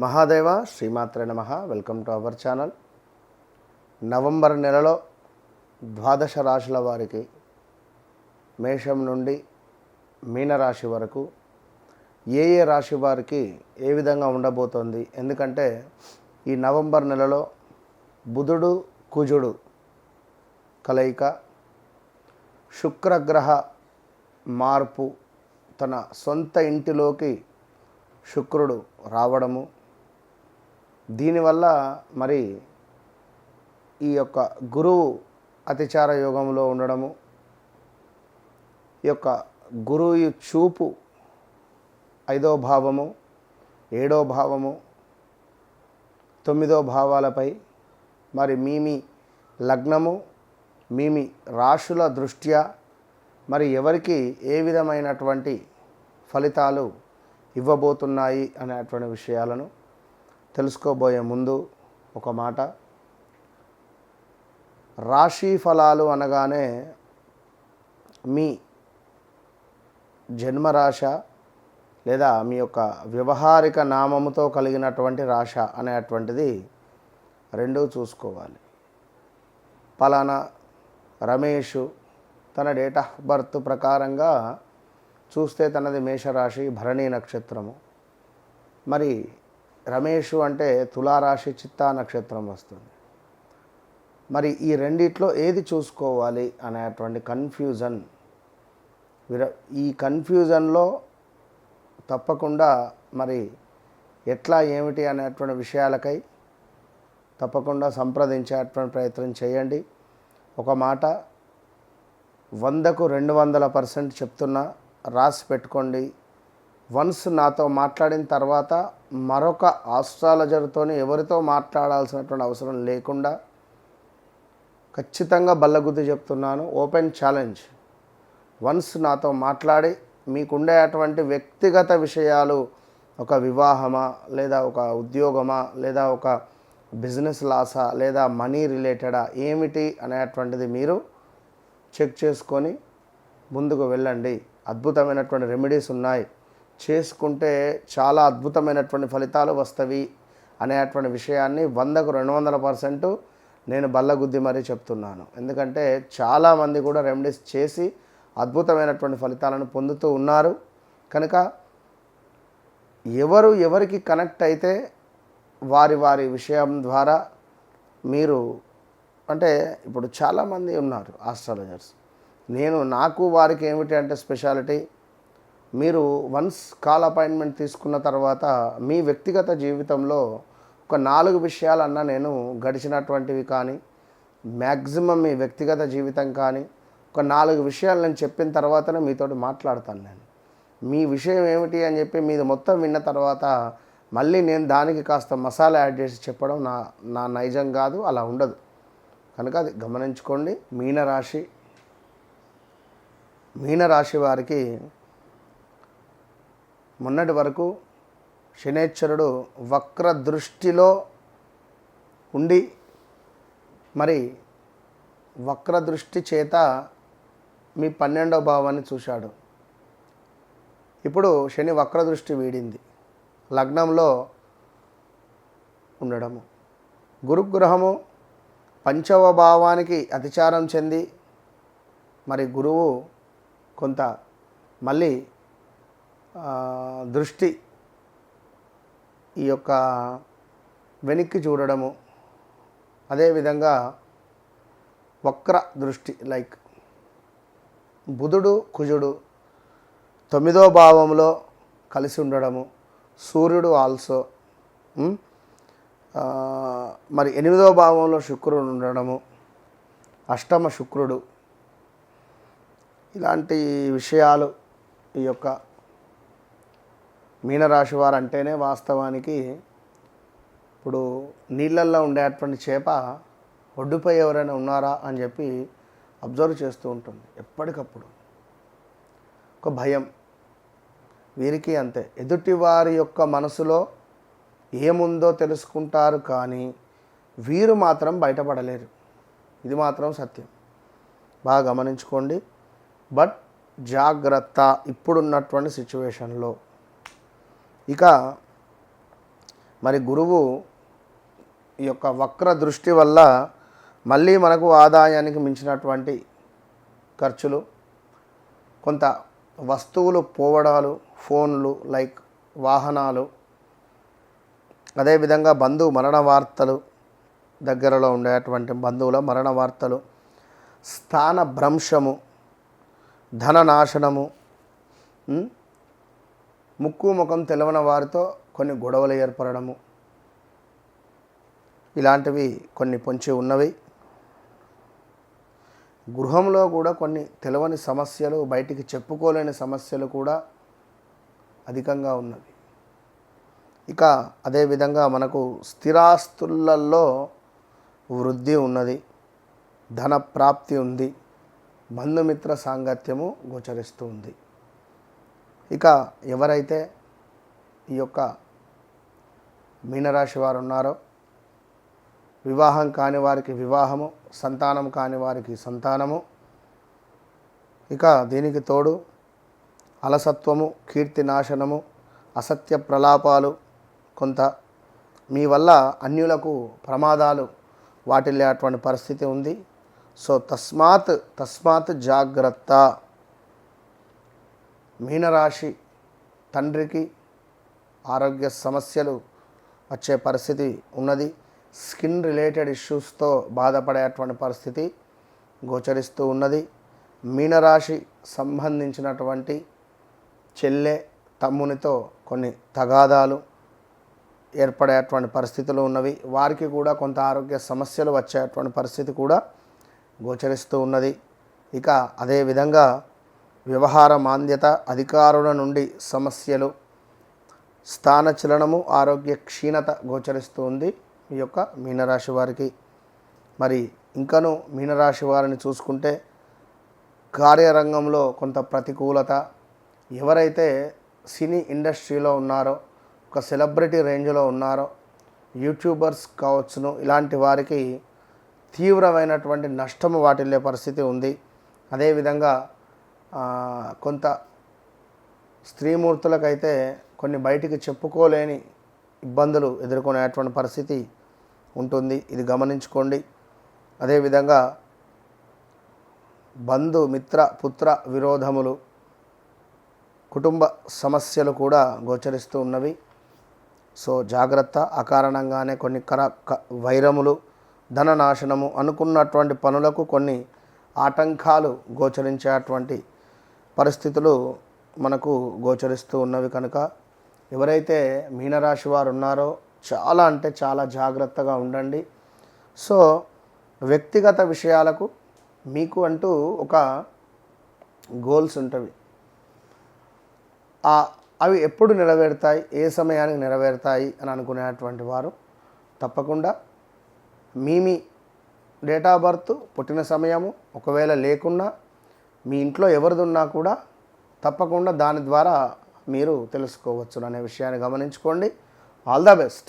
మహాదేవ శ్రీమాత్రే నమ. Welcome to our channel. November నెలలో ద్వాదశ రాశుల వారికి మేషం నుండి మీనరాశి వరకు ఏ ఏ రాశి వారికి ఏ విధంగా ఉండబోతోంది? ఎందుకంటే ఈ నవంబర్ నెలలో బుధుడు కుజుడు కలయిక శుక్రగ్రహ మార్పు తన సొంత ఇంటిలోకి శుక్రుడు రావడము దీనివల్ల మరి ఈ యొక్క గురువు అతిచార యోగంలో ఉండడము ఈ యొక్క గురువు చూపు ఐదో భావము ఏడో భావము తొమ్మిదో భావాలపై మరి మీమి లగ్నము మీ రాశుల దృష్ట్యా మరి ఎవరికి ఏ విధమైనటువంటి ఫలితాలు ఇవ్వబోతున్నాయి అనేటువంటి విషయాలను తెలుసుకోబోయే ముందు ఒక మాట. రాశి ఫలాలు అనగానే మీ జన్మరాశ లేదా మీ యొక్క వ్యవహారిక నామముతో కలిగినటువంటి రాశ అనేటువంటిది రెండూ చూసుకోవాలి. పలానా రమేష్ తన డేట్ ఆఫ్ బర్త్ ప్రకారంగా చూస్తే తనది మేషరాశి భరణీ నక్షత్రము. మరి రమేష్ అంటే తులారాశి చిత్తా నక్షత్రం వస్తుంది. మరి ఈ రెండిట్లో ఏది చూసుకోవాలి అనేటువంటి కన్ఫ్యూజన్ విర ఈ కన్ఫ్యూజన్లో తప్పకుండా మరి ఎట్లా ఏమిటి అనేటువంటి విషయాలకై తప్పకుండా సంప్రదించేటువంటి ప్రయత్నం చేయండి. ఒక మాట వందకు రెండు వందల పర్సెంట్ చెప్తున్నా రాసి పెట్టుకోండి. వన్స్ నాతో మాట్లాడిన తర్వాత మరొక ఆస్ట్రాలజర్తో ఎవరితో మాట్లాడాల్సినటువంటి అవసరం లేకుండా ఖచ్చితంగా బల్లగుద్ది చెప్తున్నాను. Open challenge. వన్స్ నాతో మాట్లాడి మీకుండే అటువంటి వ్యక్తిగత విషయాలు ఒక వివాహమా లేదా ఒక ఉద్యోగమా లేదా ఒక బిజినెస్ లాసా లేదా మనీ రిలేటెడా ఏమిటి అనేటువంటిది మీరు చెక్ చేసుకొని ముందుకు వెళ్ళండి. అద్భుతమైనటువంటి రెమెడీస్ ఉన్నాయి. చేసుకుంటే చాలా అద్భుతమైనటువంటి ఫలితాలు వస్తవి అనేటువంటి విషయాన్ని వందకు రెండు వందల పర్సెంట్ నేను బల్లగుద్ది మరీ చెప్తున్నాను. ఎందుకంటే చాలామంది కూడా రెమెడీస్ చేసి అద్భుతమైనటువంటి ఫలితాలను పొందుతూ ఉన్నారు. కనుక ఎవరు ఎవరికి కనెక్ట్ అయితే వారి వారి విషయం ద్వారా మీరు అంటే ఇప్పుడు చాలామంది ఉన్నారు ఆస్ట్రాలజర్స్. నేను నాకు వారికి ఏమిటి అంటే స్పెషాలిటీ? మీరు వన్స్ కాల్ అపాయింట్మెంట్ తీసుకున్న తర్వాత మీ వ్యక్తిగత జీవితంలో ఒక నాలుగు విషయాలన్నా నేను గడిచినటువంటివి కానీ మ్యాక్సిమం మీ వ్యక్తిగత జీవితం కానీ ఒక నాలుగు విషయాలు నేను చెప్పిన తర్వాతనే మీతోటి మాట్లాడతాను నేను. మీ విషయం ఏమిటి అని చెప్పి మీది మొత్తం విన్న తర్వాత మళ్ళీ నేను దానికి కాస్త మసాలా యాడ్ చేసి చెప్పడం నా నా నైజం కాదు అలా ఉండదు. కనుక అది గమనించుకోండి. మీనరాశి మీనరాశి వారికి మొన్నటి వరకు శనేశ్వరుడు వక్ర దృష్టిలో ఉండి మరి వక్ర దృష్టి చేత మీ పన్నెండవ భావాన్ని చూశాడు. ఇప్పుడు శని వక్ర దృష్టి వీడింది. లగ్నంలో ఉండడము. గురుగ్రహము పంచవ భావానికి అతిచారం చెంది మరి గురువు కొంత మళ్ళీ దృష్టి ఈ యొక్క వెనక్కి చూడడము అదేవిధంగా వక్ర దృష్టి లైక్ బుధుడు కుజుడు తొమ్మిదో భావంలో కలిసి ఉండడము సూర్యుడు ఆల్సో మరి ఎనిమిదో భావంలో శుక్రుడు ఉండడము అష్టమ శుక్రుడు ఇలాంటి విషయాలు ఈ యొక్క మీనరాశి వారు అంటేనే వాస్తవానికి ఇప్పుడు నీళ్ళల్లో ఉండేటువంటి చేప ఒడ్డుపై ఎవరైనా ఉన్నారా అని చెప్పి అబ్జర్వ్ చేస్తూ ఉంటుంది ఎప్పటికప్పుడు. ఒక భయం. వీరికి అంతే. ఎదుటి వారి యొక్క మనసులో ఏముందో తెలుసుకుంటారు కానీ వీరు మాత్రం బయటపడలేరు. ఇది మాత్రం సత్యం. బాగా గమనించుకోండి. బట్ జాగ్రత్త ఇప్పుడున్నటువంటి సిచ్యువేషన్లో ఇక మరి గురువు ఈ యొక్క వక్ర దృష్టి వల్ల మళ్ళీ మనకు ఆదాయానికి మించినటువంటి ఖర్చులు కొంత వస్తువులు పోవడాలు ఫోన్లు లైక్ వాహనాలు అదేవిధంగా బంధువు మరణ వార్తలు దగ్గరలో ఉండేటువంటి బంధువుల మరణ వార్తలు స్థాన భ్రంశము ధన నాశనము ముక్కు ముఖం తెలవని వారితో కొన్ని గొడవలు ఏర్పడము ఇలాంటివి కొన్ని పొంచి ఉన్నవి. గృహంలో కూడా కొన్ని తెలవని సమస్యలు బయటికి చెప్పుకోలేని సమస్యలు కూడా అధికంగా ఉన్నవి. ఇక అదేవిధంగా మనకు స్థిరాస్తులలో వృద్ధి ఉన్నది. ధన ప్రాప్తి ఉంది. బంధుమిత్ర సాంగత్యము గోచరిస్తుంది ఇక ఎవరైతే ఈ యొక్క మీనరాశి వారు ఉన్నారో వివాహం కాని వారికి వివాహము సంతానం కాని వారికి సంతానము ఇక దీనికి తోడు అలసత్వము కీర్తి నాశనము అసత్య ప్రలాపాలు కొంత మీ వల్ల అన్యులకు ప్రమాదాలు వాటిల్లే అటువంటి పరిస్థితి ఉంది. సో తస్మాత్ తస్మాత్ జాగ్రత్త. మీనరాశి తండ్రికి ఆరోగ్య సమస్యలు వచ్చే పరిస్థితి ఉన్నది. స్కిన్ రిలేటెడ్ ఇష్యూస్తో బాధపడేటువంటి పరిస్థితి గోచరిస్తూ ఉన్నది. మీనరాశి సంబంధించినటువంటి చెల్లె తమ్మునితో కొన్ని తగాదాలు ఏర్పడేటువంటి పరిస్థితులు ఉన్నవి. వారికి కూడా కొంత ఆరోగ్య సమస్యలు వచ్చేటువంటి పరిస్థితి కూడా గోచరిస్తూ ఉన్నది. ఇక అదేవిధంగా వ్యవహార మాంద్యత అధికారుల నుండి సమస్యలు స్థానచలనము ఆరోగ్య క్షీణత గోచరిస్తుంది ఈ యొక్క మీనరాశి వారికి. మరి ఇంకను మీనరాశి వారిని చూసుకుంటే కార్యరంగంలో కొంత ప్రతికూలత. ఎవరైతే సినీ ఇండస్ట్రీలో ఉన్నారో ఒక సెలబ్రిటీ రేంజ్లో ఉన్నారో యూట్యూబర్స్ కావచ్చును ఇలాంటి వారికి తీవ్రమైనటువంటి నష్టము వాటిల్లే పరిస్థితి ఉంది. అదేవిధంగా కొంత స్త్రీమూర్తులకైతే కొన్ని బయటికి చెప్పుకోలేని ఇబ్బందులు ఎదుర్కొనేటువంటి పరిస్థితి ఉంటుంది. ఇది గమనించుకోండి. అదేవిధంగా బంధు మిత్ర పుత్ర విరోధములు కుటుంబ సమస్యలు కూడా గోచరిస్తూ ఉన్నవి. సో జాగ్రత్త. అకారణంగానే కొన్ని కర క- వైరములు ధన నాశనము అనుకున్నటువంటి పనులకు కొన్ని ఆటంకాలు గోచరించేటువంటి పరిస్థితులు మనకు గోచరిస్తూ ఉన్నవి కనుక ఎవరైతే మీనరాశి వారు ఉన్నారో చాలా అంటే చాలా జాగ్రత్తగా ఉండండి. సో వ్యక్తిగత విషయాలకు మీకు అంటూ ఒక గోల్స్ ఉంటవి. ఆ అవి ఎప్పుడు నెరవేరుతాయి ఏ సమయానికి నెరవేరుతాయి అని అనుకునేటువంటి వారు తప్పకుండా మీ మీ డేట్ ఆఫ్ బర్త్ పుట్టిన సమయము ఒకవేళ లేకున్నా మీ ఇంట్లో ఎవరిది ఉన్నా కూడా తప్పకుండా దాని ద్వారా మీరు తెలుసుకోవచ్చు అనే విషయాన్ని గమనించుకోండి. All the best